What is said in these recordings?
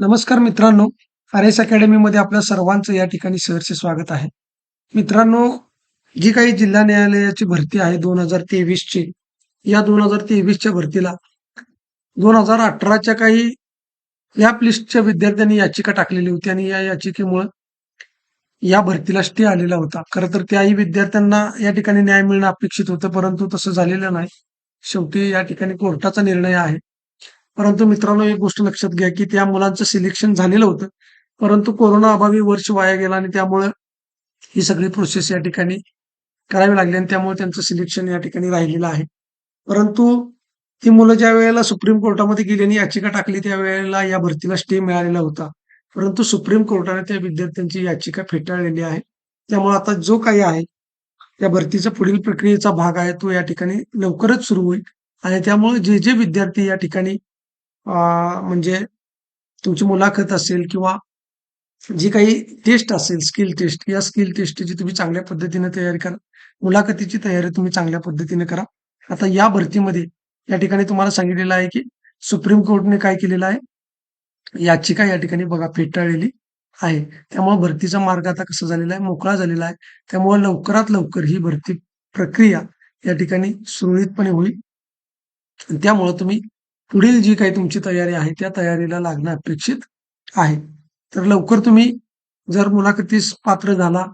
नमस्कार मित्रांनो R S अकॅडमीमध्ये आपल्या सर्वांचं या ठिकाणी सहर्ष स्वागत आहे. मित्रांनो जी काही जिल्हा न्यायालयाची भरती आहे दोन हजार तेवीसची या दोन हजार तेवीसच्या भरतीला दोन हजार अठराच्या काही या लिस्टच्या विद्यार्थ्यांनी याचिका टाकलेली होती आणि या याचिकेमुळं या भरतीला स्टे आलेला होता. खरं तर त्याही विद्यार्थ्यांना या ठिकाणी न्याय मिळणं अपेक्षित होतं परंतु तसं झालेलं नाही. शेवटी या ठिकाणी कोर्टाचा निर्णय आहे. परंतु मित्रांनो एक गोष्ट लक्षात घ्या की त्या मुलांचं सिलेक्शन झालेलं होतं. परंतु कोरोना अभावी वर्ष वाया गेला आणि त्यामुळं ही सगळी प्रोसेस या ठिकाणी करावी लागली आणि त्यामुळे त्यांचं सिलेक्शन या ठिकाणी राहिलेलं आहे. परंतु ती मुलं ज्या वेळेला सुप्रीम कोर्टामध्ये गेली आणि याचिका टाकली त्यावेळेला या भरतीला स्टे मिळालेला होता. परंतु सुप्रीम कोर्टाने त्या विद्यार्थ्यांची याचिका फेटाळलेली आहे. त्यामुळे आता जो काही आहे त्या भरतीचा पुढील प्रक्रियेचा भाग आहे तो या ठिकाणी लवकरच सुरू होईल. आणि त्यामुळे जे जे विद्यार्थी या ठिकाणी म्हणजे तुमची मुलाखत असेल किंवा जी काही टेस्ट असेल स्किल टेस्ट या स्किल टेस्टची तुम्ही चांगल्या पद्धतीने तयारी करा मुलाखतीची तयारी तुम्ही चांगल्या पद्धतीने करा. आता या भरतीमध्ये या ठिकाणी तुम्हाला सांगितलेलं आहे की सुप्रीम कोर्टने काय केलेलं आहे? याचिका या ठिकाणी बघा फेटाळलेली आहे. त्यामुळे भरतीचा मार्ग आता कसा झालेला आहे? मोकळा झालेला आहे. त्यामुळे लवकरात लवकर ही भरती प्रक्रिया या ठिकाणी सुरळीतपणे होईल. त्यामुळे तुम्ही पुढील जी काही तुमची तयारी आहे त्या तयारीला लागणं अपेक्षित आहे. तर लवकर तुम्ही जर मुलाखतीस पात्र झाला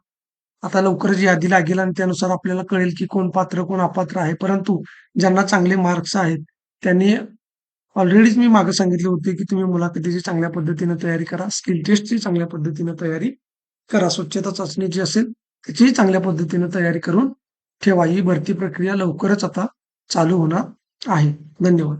आता लवकरच यादी लागेल आणि त्यानुसार आपल्याला कळेल की कोण पात्र कोण अपात्र आहे. परंतु ज्यांना चांगले मार्क्स आहेत त्यांनी ऑलरेडीच मी मागे सांगितले होते की तुम्ही मुलाखतीची चांगल्या पद्धतीने तयारी करा स्किल टेस्टची चांगल्या पद्धतीने तयारी करा. स्वच्छता चाचणी जी असेल त्याचीही चांगल्या पद्धतीने तयारी करून ठेवा. ही भरती प्रक्रिया लवकरच आता चालू होणार आहे. धन्यवाद.